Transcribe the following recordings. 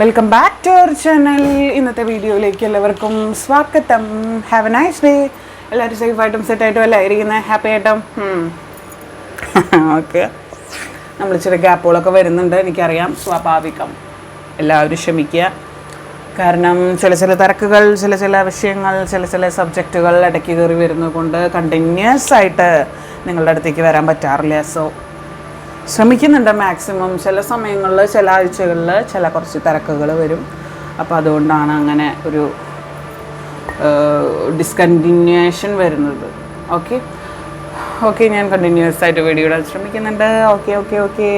Welcome back to our channel ഇന്നത്തെ വീഡിയോയിലേക്ക് എല്ലാവർക്കും സ്വാഗതം. ഹാവ് എ നൈസ് ഡേ എല്ലാവരും സേഫ് സേഫായിട്ടും സെറ്റായിട്ടും അല്ല ഇരിക്കുന്നത് ഹാപ്പി ആയിട്ടും. ഓക്കെ നമ്മൾ ഇച്ചിരി ഗ്യാപ്പുകളൊക്കെ വരുന്നുണ്ട്. എനിക്കറിയാം. സ്വാഭാവികം. എല്ലാവരും ക്ഷമിക്കുക. കാരണം ചില ചില തിരക്കുകൾ ചില ചില വിഷയങ്ങൾ ചില ചില സബ്ജക്റ്റുകൾ ഇടയ്ക്ക് കയറി വരുന്നത് കൊണ്ട് കണ്ടിന്യൂസ് ആയിട്ട് നിങ്ങളുടെ അടുത്തേക്ക് വരാൻ പറ്റാറില്ല. സോ ശ്രമിക്കുന്നുണ്ട് മാക്സിമം. ചില സമയങ്ങളിൽ ചില ആഴ്ചകളിൽ ചില കുറച്ച് തിരക്കുകൾ വരും. അപ്പോൾ അതുകൊണ്ടാണ് അങ്ങനെ ഒരു ഡിസ്കണ്ടിന്യൂഷൻ വരുന്നത്. ഓക്കെ ഓക്കെ ഞാൻ കണ്ടിന്യൂസ് ആയിട്ട് വീഡിയോ ഇടാൻ ശ്രമിക്കുന്നുണ്ട്. ഓക്കെ ഓക്കെ ഓക്കെ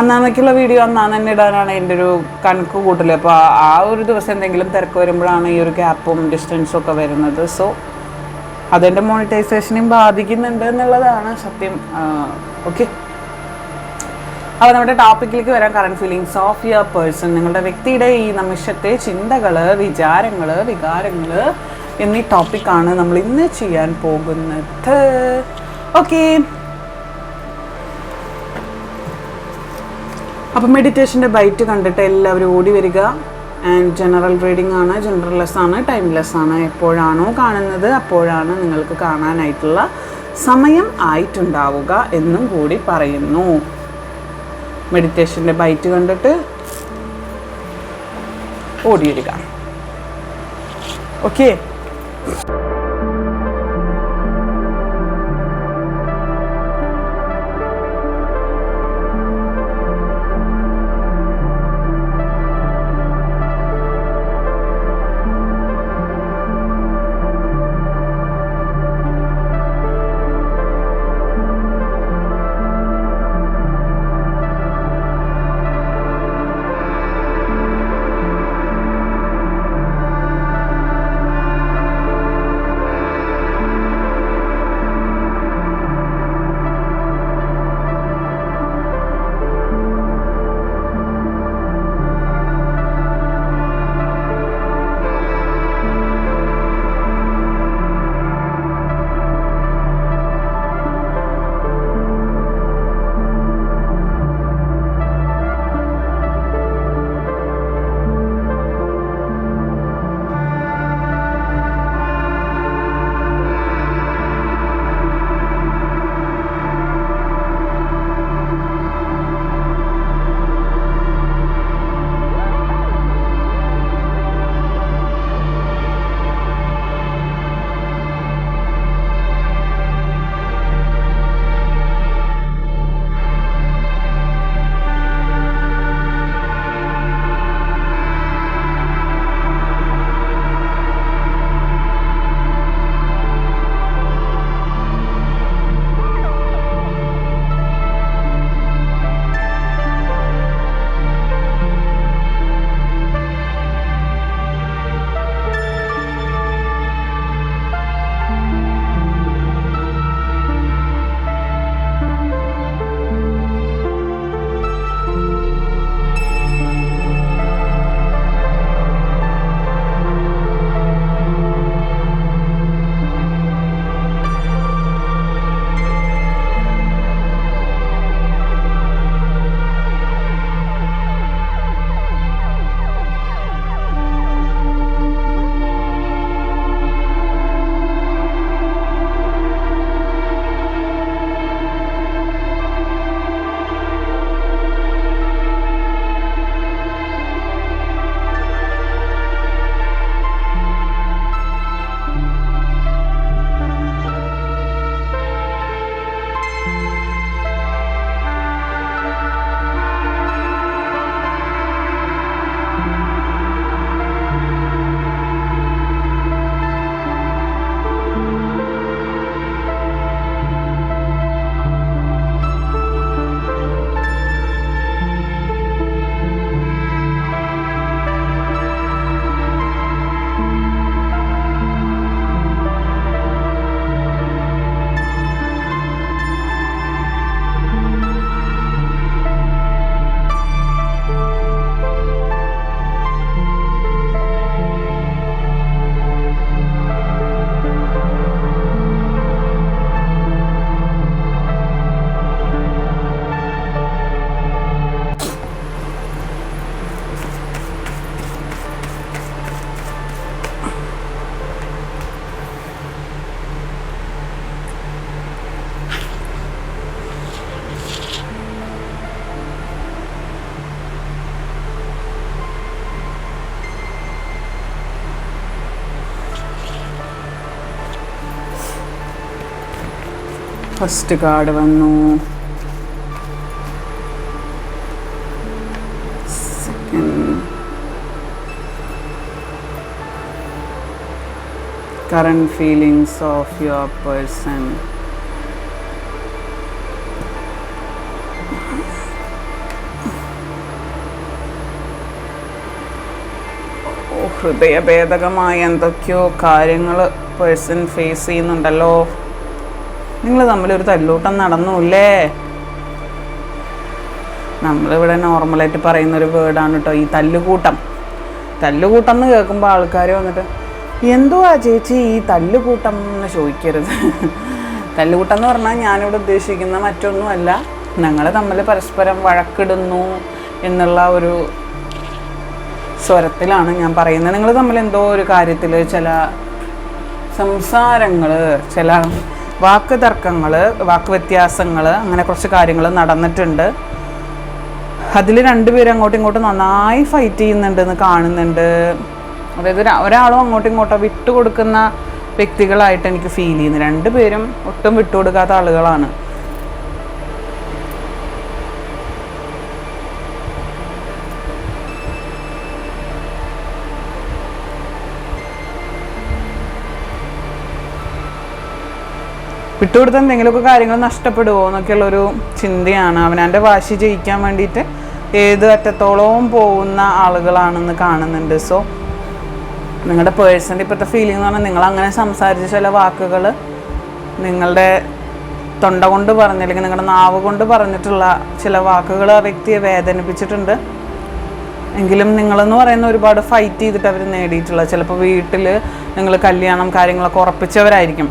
അന്നാന്നൊക്കെയുള്ള വീഡിയോ അന്നാന്ന് തന്നെ ഇടാനാണ് എന്റെ ഒരു കണക്ക് കൂട്ടൽ അപ്പോൾ ആ ഒരു ദിവസം എന്തെങ്കിലും തിരക്ക് വരുമ്പോഴാണ് ഈ ഒരു ഗ്യാപ്പും ഡിസ്റ്റൻസും ഒക്കെ വരുന്നത്. സോ അതെന്റെ മോണിറ്റൈസേഷനെയും ബാധിക്കുന്നുണ്ട് എന്നുള്ളതാണ് സത്യം. ഓക്കെ അപ്പോൾ നമ്മുടെ ടോപ്പിക്കിലേക്ക് വരാം current feelings of your person നിങ്ങളുടെ വ്യക്തിയുടെ ഈ നിമിഷത്തെ ചിന്തകൾ വിചാരങ്ങൾ വികാരങ്ങൾ എന്നീ ടോപ്പിക്കാണ് നമ്മൾ ഇന്ന് ചെയ്യാൻ പോകുന്നത്. ഓക്കെ അപ്പോൾ മെഡിറ്റേഷന്റെ ബൈറ്റ് കണ്ടിട്ട് എല്ലാവരും ഓടി വരിക. ആൻഡ് ജനറൽ റീഡിംഗ് ആണ് ജനറൽലെസ് ആണ് ടൈംലെസ് ആണ്. എപ്പോഴാണോ കാണുന്നത് അപ്പോഴാണ് നിങ്ങൾക്ക് കാണാനായിട്ടുള്ള സമയം ആയിട്ടുണ്ടാവുക എന്നും കൂടി പറയുന്നു. മെഡിറ്റേഷന്റെ ബൈറ്റ് കണ്ടിട്ട് ഓടിയിടുക. ഓക്കെ ഫസ്റ്റ് കാർഡ് വന്നു. Current feelings of your person. ഹൃദയഭേദകമായ എന്തൊക്കെയോ കാര്യങ്ങൾ പേഴ്സൺ ഫേസ് ചെയ്യുന്നുണ്ടല്ലോ. നിങ്ങൾ തമ്മിലൊരു തല്ലൂട്ടം നടന്നൂല്ലേ? നമ്മളിവിടെ നോർമലായിട്ട് പറയുന്ന ഒരു വേർഡാണ് കേട്ടോ ഈ തല്ലുകൂട്ടം. തല്ലുകൂട്ടം എന്ന് കേൾക്കുമ്പോൾ ആൾക്കാർ വന്നിട്ട് എന്തോ ആ ചേച്ചി ഈ തല്ലുകൂട്ടം എന്ന് ചോദിക്കരുത്? തല്ലുകൂട്ടം എന്ന് പറഞ്ഞാൽ ഞാനിവിടെ ഉദ്ദേശിക്കുന്ന മറ്റൊന്നുമല്ല. ഞങ്ങൾ തമ്മിൽ പരസ്പരം വഴക്കിടുന്നു എന്നുള്ള ഒരു സ്വരത്തിലാണ് ഞാൻ പറയുന്നത്. നിങ്ങൾ തമ്മിൽ എന്തോ ഒരു കാര്യത്തിൽ ചില സംസാരങ്ങൾ ചില വാക്ക് തർക്കങ്ങൾ വാക്ക് വ്യത്യാസങ്ങൾ അങ്ങനെ കുറച്ച് കാര്യങ്ങൾ നടന്നിട്ടുണ്ട്. അതിൽ രണ്ടുപേരും അങ്ങോട്ടും ഇങ്ങോട്ടും നന്നായി ഫൈറ്റ് ചെയ്യുന്നുണ്ടെന്ന് കാണുന്നുണ്ട്. അതായത് ഒരാ- ഒരാളും അങ്ങോട്ടും ഇങ്ങോട്ടോ വിട്ടുകൊടുക്കുന്ന വ്യക്തികളായിട്ട് എനിക്ക് ഫീൽ ചെയ്യുന്നു. രണ്ടുപേരും ഒട്ടും വിട്ടുകൊടുക്കാത്ത ആളുകളാണ്. വിട്ടുകൊടുത്ത എന്തെങ്കിലുമൊക്കെ കാര്യങ്ങൾ നഷ്ടപ്പെടുമോ എന്നൊക്കെയുള്ളൊരു ചിന്തയാണ്. അവനവന്റെ വാശി ജയിക്കാൻ വേണ്ടിയിട്ട് ഏത് അറ്റത്തോളവും പോകുന്ന ആളുകളാണെന്ന് കാണുന്നുണ്ട്. സോ നിങ്ങളുടെ പേഴ്സന്റെ ഇപ്പോഴത്തെ ഫീലിംഗ് എന്ന് പറഞ്ഞാൽ നിങ്ങൾ അങ്ങനെ സംസാരിച്ച ചില വാക്കുകൾ നിങ്ങളുടെ തൊണ്ട കൊണ്ട് പറഞ്ഞ അല്ലെങ്കിൽ നിങ്ങളുടെ നാവ് കൊണ്ട് പറഞ്ഞിട്ടുള്ള ചില വാക്കുകൾ ആ വ്യക്തിയെ വേദനിപ്പിച്ചിട്ടുണ്ട്. എങ്കിലും നിങ്ങളെന്ന് പറയുന്ന ഒരുപാട് ഫൈറ്റ് ചെയ്തിട്ട് അവർ നേടിയിട്ടുള്ള ചിലപ്പോൾ വീട്ടിൽ നിങ്ങൾ കല്യാണം കാര്യങ്ങളൊക്കെ ഉറപ്പിച്ചവരായിരിക്കും.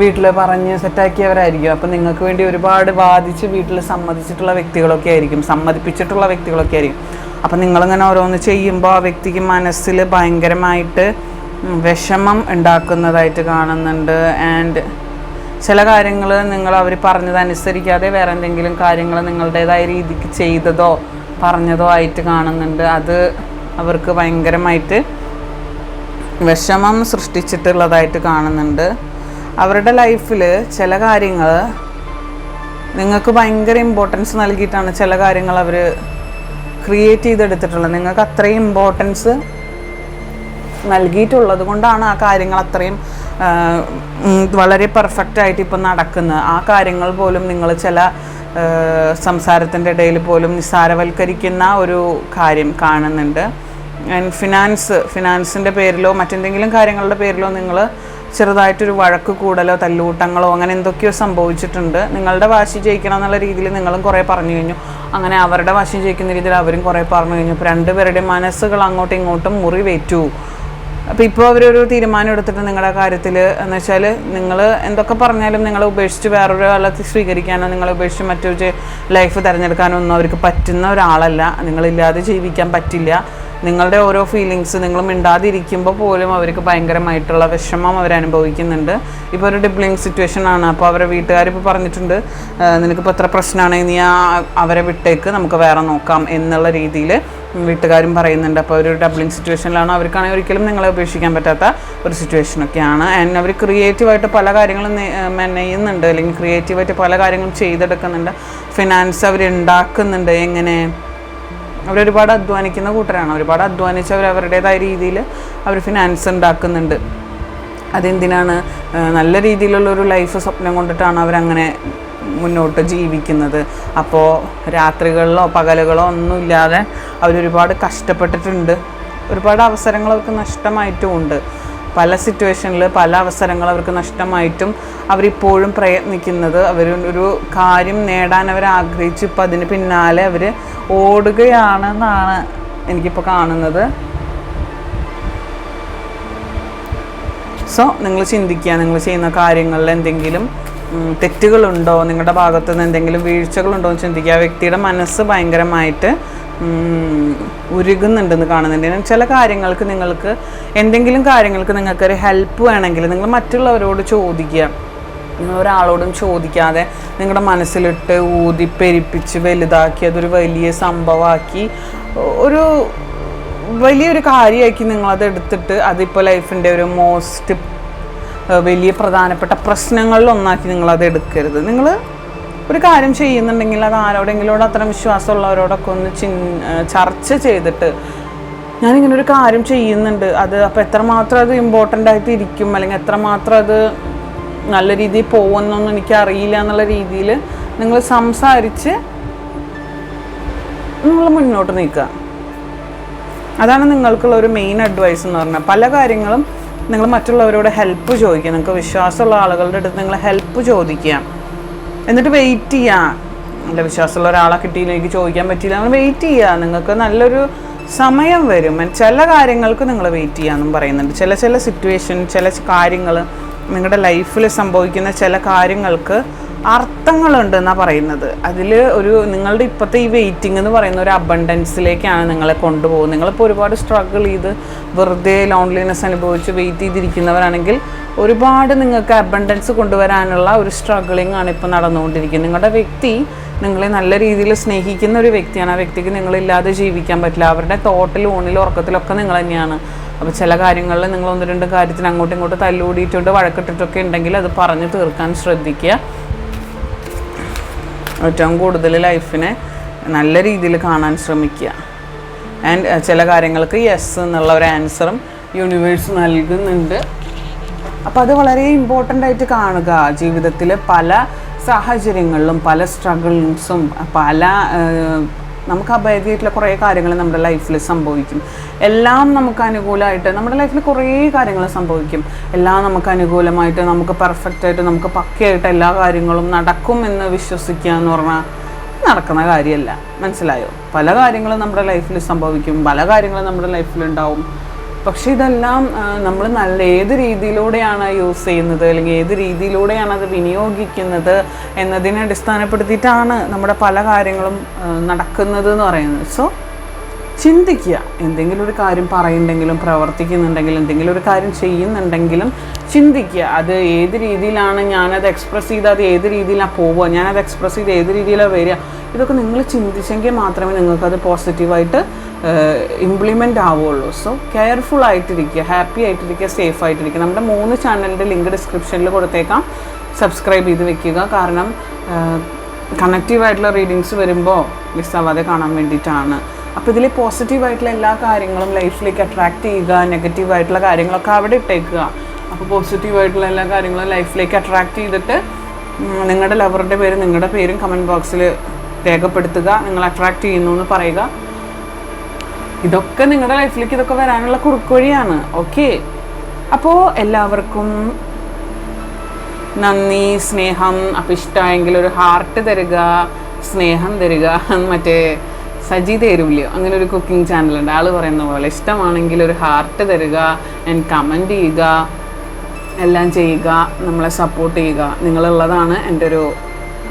വീട്ടിൽ പറഞ്ഞ് സെറ്റാക്കിയവരായിരിക്കും. അപ്പം നിങ്ങൾക്ക് വേണ്ടി ഒരുപാട് വാദിച്ച് വീട്ടിൽ സമ്മതിച്ചിട്ടുള്ള വ്യക്തികളൊക്കെ ആയിരിക്കും. സമ്മതിപ്പിച്ചിട്ടുള്ള വ്യക്തികളൊക്കെ ആയിരിക്കും. അപ്പം നിങ്ങളിങ്ങനെ ഓരോന്ന് ചെയ്യുമ്പോൾ ആ വ്യക്തിക്ക് മനസ്സിൽ ഭയങ്കരമായിട്ട് വിഷമം ഉണ്ടാക്കുന്നതായിട്ട് കാണുന്നുണ്ട്. ആൻഡ് ചില കാര്യങ്ങൾ നിങ്ങൾ അവർ പറഞ്ഞതനുസരിക്കാതെ വേറെ എന്തെങ്കിലും കാര്യങ്ങൾ നിങ്ങളുടേതായ രീതിക്ക് ചെയ്തതോ പറഞ്ഞതോ ആയിട്ട് കാണുന്നുണ്ട്. അത് അവർക്ക് ഭയങ്കരമായിട്ട് വിഷമം സൃഷ്ടിച്ചിട്ടുള്ളതായിട്ട് കാണുന്നുണ്ട്. അവരുടെ ലൈഫിൽ ചില കാര്യങ്ങൾ നിങ്ങൾക്ക് ഭയങ്കര ഇമ്പോർട്ടൻസ് നൽകിയിട്ടാണ് ചില കാര്യങ്ങൾ അവർ ക്രിയേറ്റ് ചെയ്തെടുത്തിട്ടുള്ളത്. നിങ്ങൾക്ക് അത്രയും ഇമ്പോർട്ടൻസ് നൽകിയിട്ടുള്ളത് കൊണ്ടാണ് ആ കാര്യങ്ങൾ അത്രയും വളരെ പെർഫെക്റ്റ് ആയിട്ട് ഇപ്പം നടക്കുന്നത്. ആ കാര്യങ്ങൾ പോലും നിങ്ങൾ ചില സംസാരത്തിന്റെ ഇടയിൽ പോലും നിസ്സാരവൽക്കരിക്കുന്ന ഒരു കാര്യം കാണുന്നുണ്ട്. ആൻഡ് ഫിനാൻസ് ഫിനാൻസിന്റെ പേരിലോ മറ്റെന്തെങ്കിലും കാര്യങ്ങളുടെ പേരിലോ നിങ്ങൾ ചെറുതായിട്ടൊരു വഴക്ക് കൂടലോ തല്ലൂട്ടങ്ങളോ അങ്ങനെ എന്തൊക്കെയോ സംഭവിച്ചിട്ടുണ്ട്. നിങ്ങളുടെ വാശി ജയിക്കണം എന്നുള്ള രീതിയിൽ നിങ്ങളും കുറേ പറഞ്ഞു കഴിഞ്ഞു. അങ്ങനെ അവരുടെ വാശി ജയിക്കുന്ന രീതിയിൽ അവരും കുറേ പറഞ്ഞു കഴിഞ്ഞു. അപ്പോൾ രണ്ടുപേരുടെയും മനസ്സുകൾ അങ്ങോട്ടും ഇങ്ങോട്ടും മുറിവേറ്റു. അപ്പോൾ ഇപ്പോൾ അവരൊരു തീരുമാനം എടുത്തിട്ട് നിങ്ങളുടെ കാര്യത്തിൽ എന്ന് വെച്ചാൽ നിങ്ങൾ എന്തൊക്കെ പറഞ്ഞാലും നിങ്ങളെ ഉപേക്ഷിച്ച് വേറൊരു ആളെ സ്വീകരിക്കാനോ നിങ്ങളെ ഉപേക്ഷിച്ച് മറ്റൊരു ലൈഫ് തിരഞ്ഞെടുക്കാനോ ഒന്നും അവർക്ക് പറ്റുന്ന ഒരാളല്ല. നിങ്ങളില്ലാതെ ജീവിക്കാൻ പറ്റില്ല. നിങ്ങളുടെ ഓരോ ഫീലിങ്സ് നിങ്ങൾ മിണ്ടാതിരിക്കുമ്പോൾ പോലും അവർക്ക് ഭയങ്കരമായിട്ടുള്ള വിഷമം അവർ അനുഭവിക്കുന്നുണ്ട്. ഇപ്പോൾ ഒരു ഡിബ്ലിങ് സിറ്റുവേഷൻ ആണ്. അപ്പോൾ അവരെ വീട്ടുകാർ ഇപ്പോൾ പറഞ്ഞിട്ടുണ്ട് "ആ, നിനക്കിപ്പോൾ എത്ര പ്രശ്നമാണ് നീ അവരെ വിട്ടേക്ക് നമുക്ക് വേറെ നോക്കാം എന്നുള്ള രീതിയിൽ വീട്ടുകാരും പറയുന്നുണ്ട്. അപ്പോൾ ഒരു ഡബ്ലിങ് സിറ്റുവേഷനിലാണ് അവർക്കാണെങ്കിൽ ഒരിക്കലും നിങ്ങളെ ഉപേക്ഷിക്കാൻ പറ്റാത്ത ഒരു സിറ്റുവേഷനൊക്കെയാണ് ആൻഡ് അവർ ക്രിയേറ്റീവായിട്ട് പല കാര്യങ്ങളും മെനയുന്നുണ്ട്. അല്ലെങ്കിൽ ക്രിയേറ്റീവായിട്ട് പല കാര്യങ്ങളും ചെയ്തെടുക്കുന്നുണ്ട്. ഫിനാൻസ് അവർ ഉണ്ടാക്കുന്നുണ്ട്. എങ്ങനെ? അവരൊരുപാട് അധ്വാനിക്കുന്ന കൂട്ടരാണ്. ഒരുപാട് അധ്വാനിച്ച് അവർ അവരുടേതായ രീതിയിൽ അവർ ഫിനാൻസ് ഉണ്ടാക്കുന്നുണ്ട് അതെന്തിനാണ്? നല്ല രീതിയിലുള്ള ഒരു ലൈഫ് സ്വപ്നം കൊണ്ടിട്ടാണ് അവരങ്ങനെ മുന്നോട്ട് ജീവിക്കുന്നത്. അപ്പോൾ രാത്രികളിലോ പകലുകളോ ഒന്നുമില്ലാതെ അവരൊരുപാട് കഷ്ടപ്പെട്ടിട്ടുണ്ട്. ഒരുപാട് അവസരങ്ങൾ അവർക്ക് നഷ്ടമായിട്ടും ഉണ്ട്. പല സിറ്റുവേഷനിൽ പല അവസരങ്ങൾ അവർക്ക് നഷ്ടമായിട്ടും അവരിപ്പോഴും പ്രയത്നിക്കുന്നത്. അവർ ഒരു കാര്യം നേടാൻ അവർ ആഗ്രഹിച്ച് ഇപ്പം അതിന് പിന്നാലെ അവർ ഓടുകയാണെന്നാണ് എനിക്കിപ്പോൾ കാണുന്നത്. സോ നിങ്ങൾ ചിന്തിക്കുക നിങ്ങൾ ചെയ്യുന്ന കാര്യങ്ങളിൽ എന്തെങ്കിലും തെറ്റുകളുണ്ടോ? നിങ്ങളുടെ ഭാഗത്തു നിന്ന് എന്തെങ്കിലും വീഴ്ചകളുണ്ടോ എന്ന് ചിന്തിക്കുക. വ്യക്തിയുടെ മനസ്സ് ഭയങ്കരമായിട്ട് ഉരുകുന്നുണ്ടെന്ന് കാണുന്നുണ്ട്. ചില കാര്യങ്ങൾക്ക് നിങ്ങൾക്ക് എന്തെങ്കിലും കാര്യങ്ങൾക്ക് നിങ്ങൾക്കൊരു ഹെൽപ്പ് വേണമെങ്കിൽ നിങ്ങൾ മറ്റുള്ളവരോട് ചോദിക്കുക. നിങ്ങൾ ഒരാളോടും ചോദിക്കാതെ നിങ്ങളുടെ മനസ്സിലിട്ട് ഊതി പെരിപ്പിച്ച് വലുതാക്കി അതൊരു വലിയ സംഭവമാക്കി ഒരു വലിയൊരു കാര്യമാക്കി നിങ്ങളത് എടുത്തിട്ട് അതിപ്പോൾ ലൈഫിന്റെ ഒരു മോസ്റ്റ് വലിയ പ്രധാനപ്പെട്ട പ്രശ്നങ്ങളിലൊന്നാക്കി നിങ്ങളത് എടുക്കരുത്. നിങ്ങൾ ഒരു കാര്യം ചെയ്യുന്നുണ്ടെങ്കിൽ അത് ആരോടെങ്കിലോട് അത്ര വിശ്വാസമുള്ളവരോടൊക്കെ ഒന്ന് ചിൻ ചർച്ച ചെയ്തിട്ട് ഞാനിങ്ങനെ ഒരു കാര്യം ചെയ്യുന്നുണ്ട്. അത് അപ്പോൾ എത്രമാത്രം അത് ഇമ്പോർട്ടന്റ് ആയിട്ട് ഇരിക്കും അല്ലെങ്കിൽ എത്രമാത്രം അത് നല്ല രീതിയിൽ പോകുമെന്നൊന്നും എനിക്ക് അറിയില്ല എന്നുള്ള രീതിയിൽ നിങ്ങൾ സംസാരിച്ച് നിങ്ങൾ മുന്നോട്ട് നീക്കുക. അതാണ് നിങ്ങൾക്കുള്ള ഒരു മെയിൻ അഡ്വൈസ് എന്ന് പറഞ്ഞാൽ പല കാര്യങ്ങളും നിങ്ങൾ മറ്റുള്ളവരോട് ഹെൽപ്പ് ചോദിക്കുക. നിങ്ങൾക്ക് വിശ്വാസമുള്ള ആളുകളുടെ അടുത്ത് നിങ്ങൾ ഹെൽപ്പ് ചോദിക്കുക. എന്നിട്ട് വെയിറ്റ് ചെയ്യുക. നല്ല വിശ്വാസമുള്ള ഒരാളെ കിട്ടിയില്ല എനിക്ക് ചോദിക്കാൻ പറ്റിയില്ല നിങ്ങൾ വെയിറ്റ് ചെയ്യുക. നിങ്ങൾക്ക് നല്ലൊരു സമയം വരും. ചില കാര്യങ്ങൾക്ക് നിങ്ങൾ വെയിറ്റ് ചെയ്യാമെന്നും പറയുന്നുണ്ട്. ചില ചില സിറ്റുവേഷൻ ചില കാര്യങ്ങൾ നിങ്ങളുടെ ലൈഫിൽ സംഭവിക്കുന്ന ചില കാര്യങ്ങൾക്ക് അർത്ഥങ്ങളുണ്ട് എന്നാണ് പറയുന്നത്. അതിൽ ഒരു നിങ്ങളുടെ ഇപ്പോഴത്തെ ഈ വെയിറ്റിംഗ് എന്ന് പറയുന്ന ഒരു അബണ്ടൻസിലേക്കാണ് നിങ്ങളെ കൊണ്ടുപോകുന്നത്. നിങ്ങളിപ്പോൾ ഒരുപാട് സ്ട്രഗിൾ ചെയ്ത് വെറുതെ ലോൺലിനെസ് അനുഭവിച്ച് വെയിറ്റ് ചെയ്തിരിക്കുന്നവരാണെങ്കിൽ ഒരുപാട് നിങ്ങൾക്ക് അബണ്ടൻസ് കൊണ്ടുവരാനുള്ള ഒരു സ്ട്രഗിളിംഗ് ആണ് ഇപ്പോൾ നടന്നുകൊണ്ടിരിക്കുന്നത്. നിങ്ങളുടെ വ്യക്തി നിങ്ങളെ നല്ല രീതിയിൽ സ്നേഹിക്കുന്ന ഒരു വ്യക്തിയാണ്. ആ വ്യക്തിക്ക് നിങ്ങളില്ലാതെ ജീവിക്കാൻ പറ്റില്ല. അവരുടെ തോട്ടിൽ ഊണിലും ഉറക്കത്തിലൊക്കെ നിങ്ങൾ തന്നെയാണ്. അപ്പോൾ ചില കാര്യങ്ങളിൽ നിങ്ങൾ ഒന്ന് രണ്ട് കാര്യത്തിന് അങ്ങോട്ടും ഇങ്ങോട്ടും തല്ലുകൂടിയിട്ടുണ്ട് വഴക്കിട്ടിട്ടൊക്കെ ഉണ്ടെങ്കിൽ അത് പറഞ്ഞു തീർക്കാൻ ശ്രദ്ധിക്കുക. ഏറ്റവും കൂടുതൽ ലൈഫിനെ നല്ല രീതിയിൽ കാണാൻ ശ്രമിക്കുക. ആൻഡ് ചില കാര്യങ്ങൾക്ക് യെസ് എന്നുള്ള ഒരു ആൻസറും യൂണിവേഴ്സ് നൽകുന്നുണ്ട്. അപ്പോൾ അത് വളരെ ഇമ്പോർട്ടന്റ് ആയിട്ട് കാണുക. ജീവിതത്തിലെ പല സാഹചര്യങ്ങളിലും പല സ്ട്രഗിൾസും പല നമുക്ക് അഭയമായിട്ടുള്ള കുറേ കാര്യങ്ങൾ നമ്മുടെ ലൈഫിൽ സംഭവിക്കും. എല്ലാം നമുക്ക് അനുകൂലമായിട്ട് നമ്മുടെ ലൈഫിൽ കുറേ കാര്യങ്ങൾ സംഭവിക്കും. എല്ലാം നമുക്ക് അനുകൂലമായിട്ട് നമുക്ക് പെർഫെക്റ്റ് ആയിട്ട് നമുക്ക് പക്കയായിട്ട് എല്ലാ കാര്യങ്ങളും നടക്കും എന്ന് വിശ്വസിക്കുക എന്ന് പറഞ്ഞാൽ നടക്കുന്ന കാര്യമല്ല. മനസ്സിലായോ? പല കാര്യങ്ങളും നമ്മുടെ ലൈഫിൽ സംഭവിക്കും. പല കാര്യങ്ങളും നമ്മുടെ ലൈഫിലുണ്ടാവും പക്ഷെ ഇതെല്ലാം നമ്മൾ നല്ല ഏത് രീതിയിലൂടെയാണ് യൂസ് ചെയ്യുന്നത്? അല്ലെങ്കിൽ ഏത് രീതിയിലൂടെയാണ് അത് വിനിയോഗിക്കുന്നത് എന്നതിനെ അടിസ്ഥാനപ്പെടുത്തിയിട്ടാണ് നമ്മുടെ പല കാര്യങ്ങളും നടക്കുന്നത് എന്ന് പറയുന്നത്. സോ ചിന്തിക്കുക. എന്തെങ്കിലും ഒരു കാര്യം പറയുന്നുണ്ടെങ്കിലും പ്രവർത്തിക്കുന്നുണ്ടെങ്കിലും എന്തെങ്കിലും ഒരു കാര്യം ചെയ്യുന്നുണ്ടെങ്കിലും ചിന്തിക്കുക. അത് ഏത് രീതിയിലാണ് ഞാനത് എക്സ്പ്രസ് ചെയ്ത് അത് ഏത് രീതിയിലാണ് പോവുക? ഞാനത് എക്സ്പ്രസ് ചെയ്ത് ഏത് രീതിയിലാണ് വരിക? ഇതൊക്കെ നിങ്ങൾ ചിന്തിച്ചെങ്കിൽ മാത്രമേ നിങ്ങൾക്കത് പോസിറ്റീവായിട്ട് ഇംപ്ലിമെന്റ് ആവുള്ളൂ. സോ കെയർഫുൾ ആയിട്ടിരിക്കുക ഹാപ്പി ആയിട്ടിരിക്കുക സേഫ് ആയിട്ടിരിക്കുക. നമ്മുടെ മൂന്ന് ചാനലിന്റെ ലിങ്ക് ഡിസ്ക്രിപ്ഷനിൽ കൊടുത്തേക്കാം. സബ്സ്ക്രൈബ് ചെയ്ത് വെക്കുക. കാരണം കണക്റ്റീവായിട്ടുള്ള റീഡിങ്സ് വരുമ്പോൾ മിസ്സാവാതെ കാണാൻ വേണ്ടിയിട്ടാണ്. അപ്പോൾ ഇതിൽ പോസിറ്റീവായിട്ടുള്ള എല്ലാ കാര്യങ്ങളും ലൈഫിലേക്ക് അട്രാക്റ്റ് ചെയ്യുക നെഗറ്റീവായിട്ടുള്ള കാര്യങ്ങളൊക്കെ അവിടെ ഇട്ടേക്കുക. അപ്പോൾ പോസിറ്റീവായിട്ടുള്ള എല്ലാ കാര്യങ്ങളും ലൈഫിലേക്ക് അട്രാക്റ്റ് ചെയ്തിട്ട് നിങ്ങളുടെ ലവറിന്റെ പേര് നിങ്ങളുടെ പേരും കമന്റ് ബോക്സിൽ രേഖപ്പെടുത്തുക. നിങ്ങൾ അട്രാക്റ്റ് ചെയ്യുന്നു എന്ന് പറയുക. ഇതൊക്കെ നിങ്ങളുടെ ലൈഫിലേക്ക് ഇതൊക്കെ വരാനുള്ള കുറുക്കുവഴിയാണ്. ഓക്കെ അപ്പോൾ എല്ലാവർക്കും നന്ദി സ്നേഹം അപ്പം ഇഷ്ടമായെങ്കിൽ ഒരു ഹാർട്ട് തരിക സ്നേഹം തരിക മറ്റേ സജി തരൂല്ലയോ അങ്ങനെ ഒരു കുക്കിംഗ് ചാനലുണ്ട് ആൾ പറയുന്ന പോലെ ഇഷ്ടമാണെങ്കിൽ ഒരു ഹാർട്ട് തരിക ആൻഡ് കമന്റ് ചെയ്യുക എല്ലാം ചെയ്യുക നമ്മളെ സപ്പോർട്ട് ചെയ്യുക. നിങ്ങളുള്ളതാണ് എന്റെ ഒരു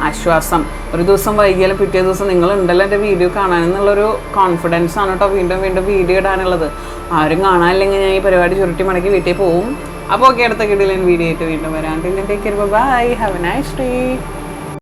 ആശ്വാസം. ഒരു ദിവസം വൈകിയാലും പിറ്റേ ദിവസം നിങ്ങൾ ഉണ്ടല്ലോ എന്റെ വീഡിയോ കാണാനെന്നുള്ളൊരു കോൺഫിഡൻസ് ആണ് കേട്ടോ വീണ്ടും വീണ്ടും വീഡിയോ ഇടാനുള്ളത്. ആരും കാണാനില്ലെങ്കിൽ ഞാൻ ഈ പരിപാടി ചുരുട്ടി മടക്കി വീട്ടിൽ പോവും. അപ്പോൾ ഓക്കെ അടുത്ത കിടിലൻ വീഡിയോ ആയിട്ട് വീണ്ടും വരാം. Take bye have a nice day